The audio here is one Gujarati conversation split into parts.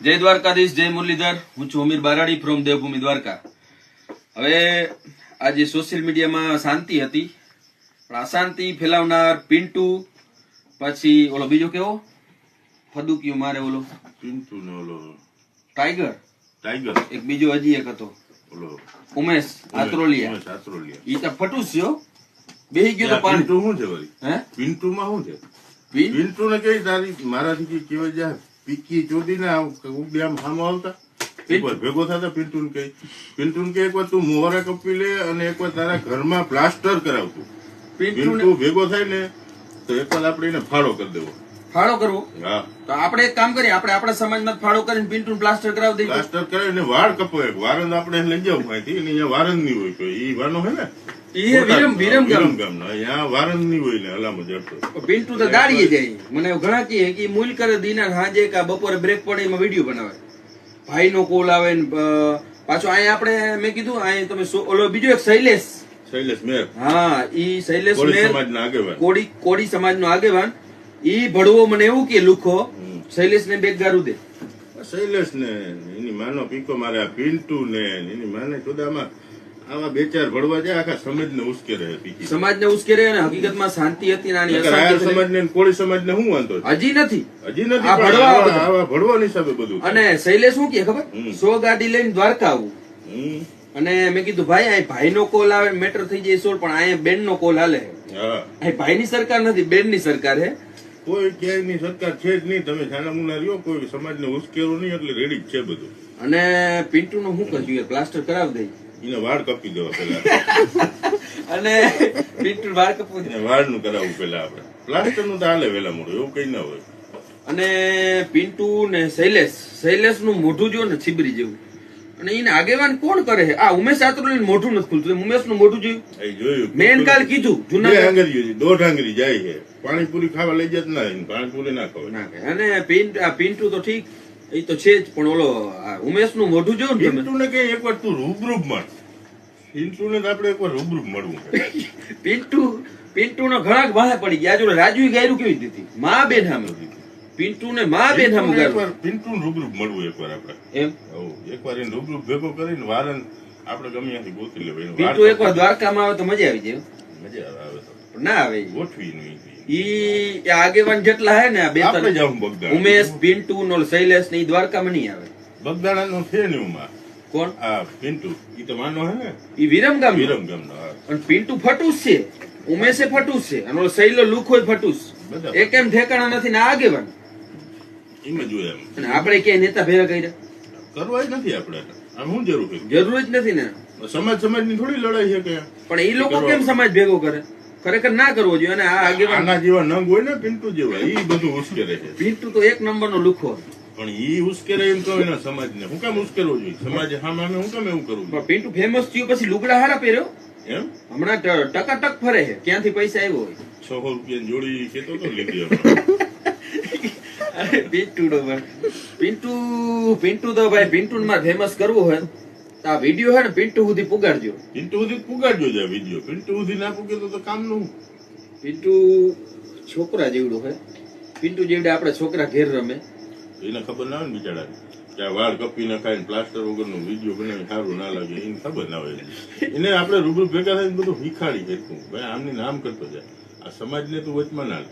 જય દ્વારકાધીશ જય મુરલીધર. હું છું અમીર બારાડી ફ્રોમ દેવભૂમિ દ્વારકા. હવે આજે સોશિયલ મીડિયામાં શાંતિ હતી પણ અશાંતિ ફેલાવનાર પિન્ટુ પછી ઓલો બીજો કેવો? ફદુકીયો મારે ઓલો. પિન્ટુ ને ઓલો ટાઈગર. ટાઈગર. એક બીજો હજી એક હતો. ઓલો ઉમેશ આત્રોલિયા. ઉમેશ આત્રોલિયા. ઈ તો ફટુસ થયો બે બેહી ગયો તો પાણી. પિન્ટુ શું છે વળી? હે? પિન્ટુ માં શું છે? પિન? પિન્ટુ ને કઈ તારી મારાથી કહેવાય જાય પીકી ચોદી ને ઉડી આમ સામો આવતા એકવાર ભેગો થતા પિન્ટુન કે પિન્ટુન કે એક એકવાર તું મોહરા કપી લે અને એકવાર તારા ઘરમાં પ્લાસ્ટર કરાવતું. પિન્ટુ ભેગો થાય ને તો એકવાર આપણે એને ફાળો કરી દેવો. ફાળો કરવો? તો આપણે એક કામ કરીએ આપણે આપણા સમાજમાં ફાળો કરીને પિન્ટુન પ્લાસ્ટર કરાવી દઈએ. પ્લાસ્ટર કરાવીને વાળ કપો એક. વારંદ આપણે લઈ જવું અહીંથી અહીંયા વારંદ નહીં હોય કોઈ. ઈ વાનો હે ને? ઈ વિરમ વિરમ ગામ. અહીંયા વારંદ નહીં હોય ને હલામત જડતો પિન્ટુ તો ગાડીએ જાય. મને ઘણા કહે કે મૂલ કરે દીના હાજે કે બપોરે બ્રેક પડે એમાં વીડિયો બનાવે. ભાઈ નો કોલ આવે ને પાછો અહીંયા આપણે મેં કીધું અહીંયા તમે ઓલો બીજો એક શૈલેષ. શૈલેષ મેર. હા ઈ શૈલેષ મેર. કોડી કોડી સમાજનો આગેવાન. ઈ ભડવો મને એવું કે લુખો શૈલેષ ને બેગ ગારું દે. શૈલેષ ને એની માનો પીકો મારે આ પિન્ટુ ને એની માને ખુદામાં આવા બે ચાર ભળવા જાય આખા સમાજ ને ઉશ્કેરે સમાજ ને ઉશ્કેરે અને હકીકતમાં શાંતિ હતી ને આની નકર આયર અશાંતિ હતી. સમાજ ને કોળી સમાજ ને શું વાંધો હજી નથી. હજી નથી ભળવા ભળવા હિસાબે બધું. અને શૈલે શું કે ખબર? સો ગાડી લઈને દ્વારકા આવું. અને મેં કીધું ભાઈ અહીં ભાઈ નો કોલ આવે મેટર થઈ જાય સોળ પણ અહીંયા બેન નો કોલ હાલે. અહીં ભાઈ ની સરકાર નથી બેનની સરકાર હે. કોઈ ક્યાંયની સરકાર છે જ નહીં. તમે છાના મુના રહ્યો કોઈ સમાજ ને ઉશ્કેરો નહીં એટલે રેડી જ છે બધું. અને પિન્ટુ નું શું કહ્યું પ્લાસ્ટર કરાવી દઈ એને વાળ કપી દેવા પેલા અને પિન્ટુ વાળ કપવું એને વાળનું કરાવવું પેલા આપણે. પ્લાસ્ટરનું તો હાલે વેલા મોડું એવું કઈ ના હોય. અને પિન્ટુ ને શૈલેષ. શૈલેષનું મોઢું જો ને છીબરી જેવું. અને એને આગેવાન કોણ કરે છે? આ ઉમેશ આત્રોલી મોઢું નથી ખુલતું. ઉમેશનું મોઢું જોયું? મેન કાલ કીધું જુનાગઢ દોઢ આંગળી જાય છે. પાણીપુરી ખાવા લઈ જત ના પાણીપુરી ના ખાવ ના અને પિન્ટ આ પિન્ટુ તો ઠીક એ તો છે જ પણ ઓલો ઉમેશનું મોઢું જોયું ને પિન્ટુ ને કઈ એકવાર તું રૂબરૂબ મળ. પિન્ટુ ને આપણે એકવાર રૂબરૂબ મળવું. પિન્ટુ પિન્ટુ નો ઘણા વાહે પડી ગયા. જો રાજુ ગાયરું કેવી દીધી? મા બેન સામે પિન્ટુ ને મા બેન એકવાર પિન્ટુ ને રૂબરૂ મળવું એકવાર આપણે. એમ? એકવાર એને રૂબરૂ ભેગો કરીને વારન આપણે ગમે ત્યાંથી ગોતી લેવાય પિન્ટુ એકવાર દ્વારકામાં આવે તો મજા આવી જાય. મજા આવે તો. ના આવે. ગોઠવી નહીં ઈ આગેવાન જેટલા હે ને બે આપણે ત્રણ જાવું બગદાણા. ઉમેશ પિન્ટુ નો શૈલેષ ને ઈ દ્વારકામાં નહીં આવે. બગદાણા નો છે ને ઉમા કોણ? આ પિન્ટુ. ઈ તો માનો હે ને? ઈ વિરમગામ વિરમગામ નો. અને પિન્ટુ ફટુસ છે. ઉમેશે ફટુસ છે. અને શૈલો લુખોય ફટુસ. એ એક એમ ઠેકાણા નથી ને આગેવાન. એમ જ એમ. અને આપણે ક્યાંય નેતા ભેગા કર્યા? કરવા જ નથી આપણે. શું જરૂર જરૂર જ નથી ને. સમાજ સમાજની થોડી લડાઈ છે કે પણ એ લોકો કેમ સમાજ ભેગો કરે? ખરેખર ના કરવો જોઈએ અને આ આગેવાન આના જેવા નંગ હોય ને પિન્ટુ જેવા એ બધું ઉશ્કેરે છે. પિન્ટુ તો એક નંબર નો લુખો. પણ ઈ ઉશ્કેરે એમ તો એના સમાજ ને હું કામ ઉશ્કેરવો જોઈએ? સમાજ હામે હામે હું કેમ એવું કરું પણ પિન્ટુ ફેમસ થયું પછી લુગડા હારા પહેર્યો? એમ? હમણાં ટકાટક ફરે છે. ક્યાંથી પૈસા આવ્યો હોય? છસો રૂપિયા જોડી કેતો તો લીધી પિન્ટુ નો પિન્ટુ પિન્ટુ તો ભાઈ પિન્ટુ ફેમસ કરવું હોય. આ વિડિયો હે ને પિન્ટુ સુધી પુગાડજો. પિન્ટુ સુધી પુગાડજો જાય વીડિયો પિન્ટુ સુધી ના પુગે તો કામનું પિન્ટુ છોકરા જેવડું હે. પિન્ટુ જેવડે આપણે છોકરા ઘેર રમે. એને ખબર ના હોય ને બિચારા. કે આ વાળ કપી નખાય પ્લાસ્ટર વગરનો વીડિયો બનાવી સારું ના લાગે એને ખબર ના હોય. એને આપણે રૂબરૂ ભેગા થઈને બધું વિખાડી શકું ભાઈ આમને નામ કરતો જાય. આ સમાજને તું વચમાં ના લે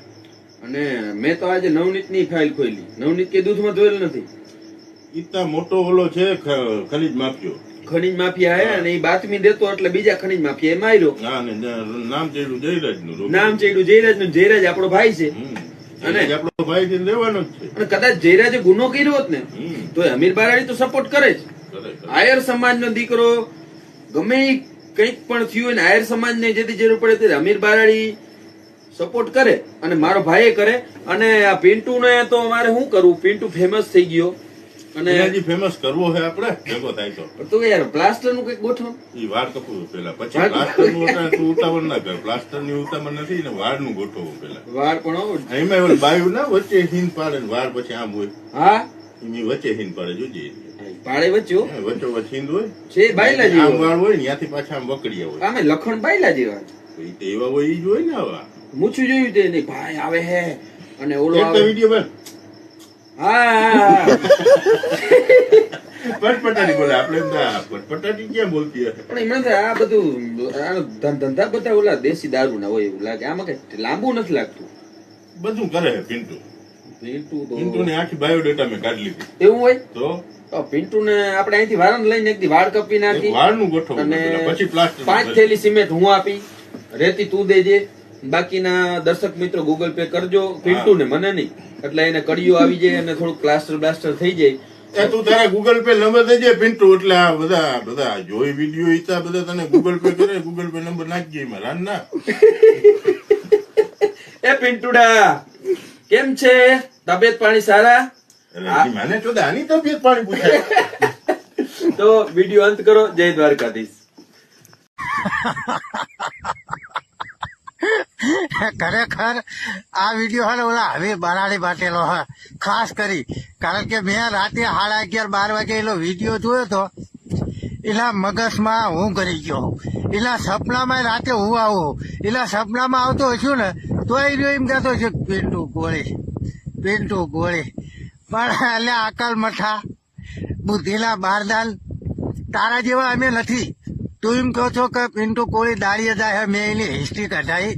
અને મેં તો આજે નવનીતની ફાઇલ ખોલી. નવનીત કે દૂધમાં ધોયેલ નથી. ઇતના મોટો ઓલો છે ખનીજ માફિયો. ખનીજ માફિયા હે અને એ બાતમી દેતો એટલે બીજા ખનીજ માફિયા એ માર્યો નામ ચડ્યું જયરાજનું નામ ચડ્યું જયરાજનું જયરાજ આપણો ભાઈ છે. અને આપણો ભાઈ છે લેવાનો જ છે. અને કદાચ જયરાજે ગુનો કર્યો હોત ને તો એ અમીર બારાણી તો સપોર્ટ કરે જ. આયર સમાજનો દીકરો ગમે કંઈક પણ થયું હોય ને આયર સમાજને જેથી જરૂર પડે તે અમીર બારાડી સપોર્ટ કરે અને મારો ભાઈ કરે. અને આ પિન્ટુ ને તો મારે શું કરવું? પિન્ટુ ફેમસ થઈ ગયો. અને હજી ફેમસ કરવો છે આપણે? ભેગો થાય તો. તો યાર પ્લાસ્ટરનું કંઈક ગોઠવો. ઈ વાળ કપૂર પેલા પછી પ્લાસ્ટરનું તું ઉતાવળ ના કર. પ્લાસ્ટરની ઉતાવળ નથી ને વાળનું ગોઠવવું પેલા વાળ પણ. એમાં એવું બાયું ના વચ્ચે હિંદ પાડે ને વાળ પછી આમ હોય. હા? એની વચ્ચે હિંદ પાડે જોજે. પાડે વચ્ચે. વચ્ચો વચ્ચે હિંદ હોય. છે બાયલા આમ વાળ હોય ને ત્યાંથી પાછા આમ વકડી હોય. આમે લખણ બાયલા જેવા. એવા હોય ઈ જ હોય ને આવા. મૂછું જોયું તે નહીં. ભાઈ આવે હે. અને ઓલો આવે. વિડિયો બન. હા. પટપટાની બોલે આપણે પટપટાની ક્યાં બોલતી હશે? પણ એમણે આ બધું ધંધા બધા ઓલા દેશી દારૂ ના હોય એવું લાગે. આમાં કઈ લાંબુ નથી લાગતું. બધું કરે છે પિન્ટુ. પિન્ટુ તો પિન્ટુની આખી બાયોડેટા મેં કાઢી લીધી. એવું હોય? તો? પિન્ટુ ને આપણે અહીંથી વાળંદ લઈને એક વાળ કપી નાખી વાળનું ગોઠવવું અને પછી પાંચ થેલી સિમેન્ટ હું આપી. રેતી તું દેજે. બાકીના દર્શક મિત્રો ગૂગલ પે કરજો પિન્ટુ ને મને નહીં. એટલે એને કડીઓ આવી જાય અને થોડુંક પ્લાસ્ટર બ્લાસ્ટર થઈ જાય. એ તું તારા ગૂગલ પે નંબર દેજે પિન્ટુ એટલે આ બધા બધા જોઈ વીડિયો ઈતા બધા તને ગૂગલ પે કરે ગૂગલ પે નંબર નાખજે એમાં રાન ના. એ પિન્ટુડા કેમ છે? તબિયત પાણી સારા? મને તો આની તબિયત પાણી પૂછાય. તો વીડિયો અંત કરો. જય દ્વારકાધીશ. ખરેખર આ વીડિયો હે ઓલા હવે બરાડી બાટેલો હ, ખાસ કરી. કારણ કે મેં રાતે સાડા અગિયાર, બાર વાગે એલો વીડિયો જોયો તો એના મગજમાં હું કરી ગયો. એના સપનામાં રાતે હું આવું? એના સપનામાં આવતો હશું ને તો એ એમ કહેતો છે, પિન્ટુ ગોળી પિન્ટુ ગોળી. પણ એટલે આકલ મઠા બુદ્ધિના બારદાલ તારા જેવા અમે નથી. તું એમ કહો છો કે પિન્ટુ કોળી દાળીએ જાય મેં એની હિસ્ટ્રી કઢાઈ.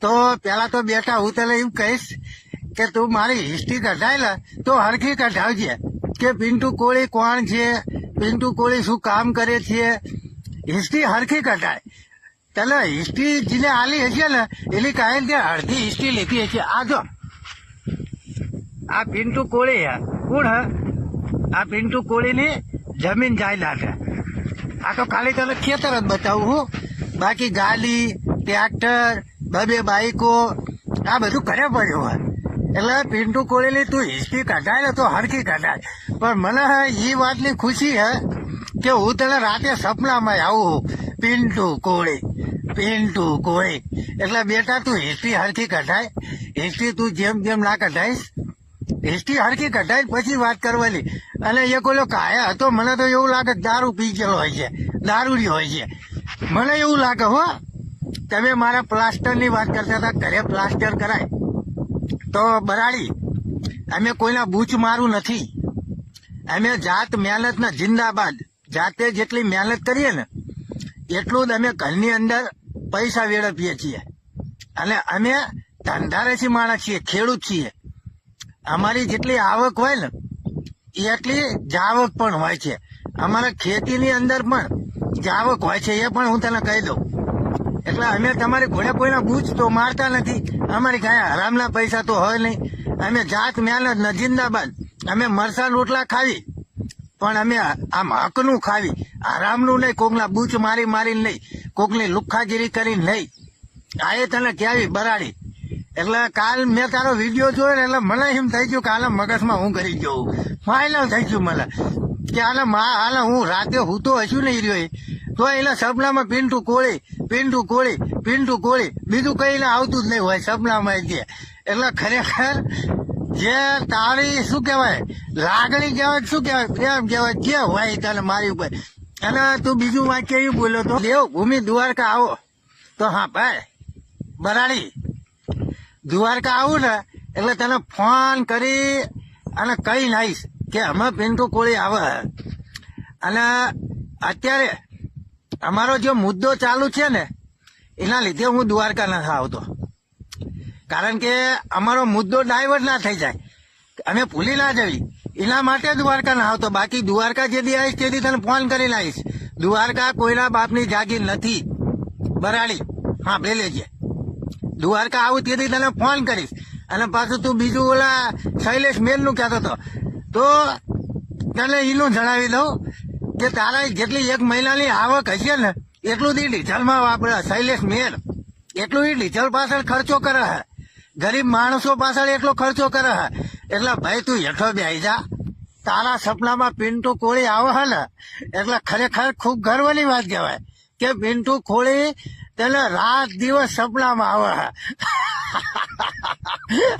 તો પેલા તો બેટા હું તને એમ કહીશ કે તું મારી હિસ્ટ્રી કઢાય લે, તો હરખી કઢાવજે. કે પિન્ટુ કોળી કોણ છે, પિન્ટુ કોળી શું કામ કરે છે, હિસ્ટ્રી હરખી કઢાય. તને હિસ્ટ્રી જેને આલી હશે ને, એની કાંઈ ત્યાં અડધી હિસ્ટ્રી લીધી હશે. આ જો. આ પિન્ટુ કોળી હે. કોણ હે? આ પિન્ટુ કોળીની જમીન જાયદાદ છે આ તો ખાલી તને ખેતર જ બતાવું હું. બાકી ગાડી, ટ્રેક્ટર બબે બાઈકો, આ બધું ઘરે પડ્યું હોય. એટલે પિન્ટુ કોળીની તું હિસ્ટ્રી કઢાય ને તો હરખી કઢાય. પણ મને એ વાતની ખુશી હે કે હું તને રાતે સપનામાં આવું પિન્ટુ કોળી પિન્ટુ કોળી. એટલે બેટા, તું હિસ્ટ્રી હરખી કઢાય. હિસ્ટ્રી તું જેમ જેમ ના કઢાઈશ. હિસ્ટ્રી હરખી કઢાઈ પછી વાત કરવાની. અને એ કોલો કાયા હતો, મને તો એવું લાગે દારૂ પી ગયેલો હોય છે. દારૂડી હોય છે. મને એવું લાગે હો તમે મારા પ્લાસ્ટરની વાત કરતા હતા, ઘરે પ્લાસ્ટર કરાય. તો બરાડી, અમે કોઈના બૂચ મારું નથી. અમે જાત મહેનતના જિંદાબાદ. જાતે જેટલી મહેનત કરીએ ને, એટલું જ અમે ઘરની અંદર પૈસા વેડપીએ છીએ. અને અમે ધંધારેથી માણસ છીએ, ખેડૂત છીએ. અમારી જેટલી આવક હોય ને એટલી જાવક પણ હોય છે. અમારા ખેતીની અંદર પણ જાવક હોય છે, એ પણ હું તને કહી દઉં. એટલે અમે તમારી ઘોડે કોઈના બૂચ તો મારતા નથી. અમારી કાંઈ હરામના પૈસા તો હોય નહીં. અમે જાત, મહેનત, ન અમે મરસા રોટલા ખાવી. પણ અમે આમ હકનું ખાવી. આરામનું નહીં, કોકના બૂચ મારી મારીને નહીં. કોકની લુખ્ખાગીરી કરીને નહીં. આ એ તને કહેવી બરાડી. એટલે કાલ મેં તારો વીડિયો જોયો ને એટલે મને એમ થઈ ગયું કે હાલે મગજમાં હું કરી જવું ફાઇનલ થઈ ગયું મને. કે હાલે મા હાલે હું રાતે હું તો હશું નહીં રહ્યો. તો એના સપનામાં પિન્ટુ કોળી પિન્ટુ કોળી પિંડુ કોળી બીજું કઈ આવતું જ નહીં હોય, સપનામાં જે એટલે ખરેખર જે તારી શું કહેવાય, લાગણી કહેવાય શું કહેવાય, પ્રેમ કહેવાય, જે હોય તને મારી ઉપર. અને તું બીજું વાક્ય એવું બોલ્યો તો? દેવ, ભૂમિ દ્વારકા આવો. તો હા, ભાઈ, બરાડી. દ્વારકા આવું ને, એટલે તને ફોન કરી અને કહી નાઈશ કે અમે પિન્ટુ કોળી આવે. અને અત્યારે અમારો જે મુદ્દો ચાલુ છે ને, એના લીધે હું દ્વારકા નથી આવતો. કારણ કે અમારો મુદ્દો ડાયવર્ટ ના થઈ જાય. અમે ભૂલી ના જવી. એના માટે દ્વારકા ના આવતો. બાકી દ્વારકા જેથી આવીશ તેથી તને ફોન કરીને આવીશ. દ્વારકા કોઈના બાપની જાગીર નથી. બરાડી. હા બે લેજે. દ્વારકા આવું તેથી તને ફોન કરીશ. અને પાછું તું બીજું ઓલા શૈલેષ મેલનું કહેતો હતો તો તને એનું જણાવી દઉં. કે તારા જેટલી એક મહિનાની આવક હશે ને, એટલું જ ડીઝલમાં વાપરે, શૈલેષ મેર. એટલું એ ડીઝલ પાછળ ખર્ચો કરે હે. ગરીબ માણસો પાછળ એટલો ખર્ચો કરે હે. એટલે ભાઈ તું હેઠો બેસી જા. તારા સપનામાં પિન્ટુ કોળી આવે હે ને, એટલે ખરેખર ખૂબ ગર્વની વાત કહેવાય કે પિન્ટુ કોળી તેને રાત દિવસ સપનામાં આવે હે.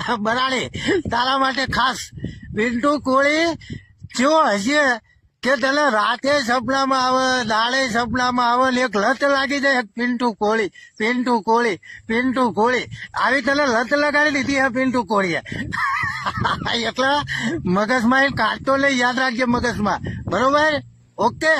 બરાડી, તારા માટે ખાસ પિન્ટુ કોળી જો હશે કે તને રાતે સપનામાં આવે, દાડે સપનામાં આવે એક લત લાગી જાય પિન્ટુ કોળી પિન્ટુ કોળી પિન્ટુ કોળી. આવી તને લત લગાડી દીધી હે પિન્ટુ કોળીએ. એટલે મગજમાં એ કાઢતો લઈ યાદ રાખજે મગજમાં. બરોબર? ઓકે?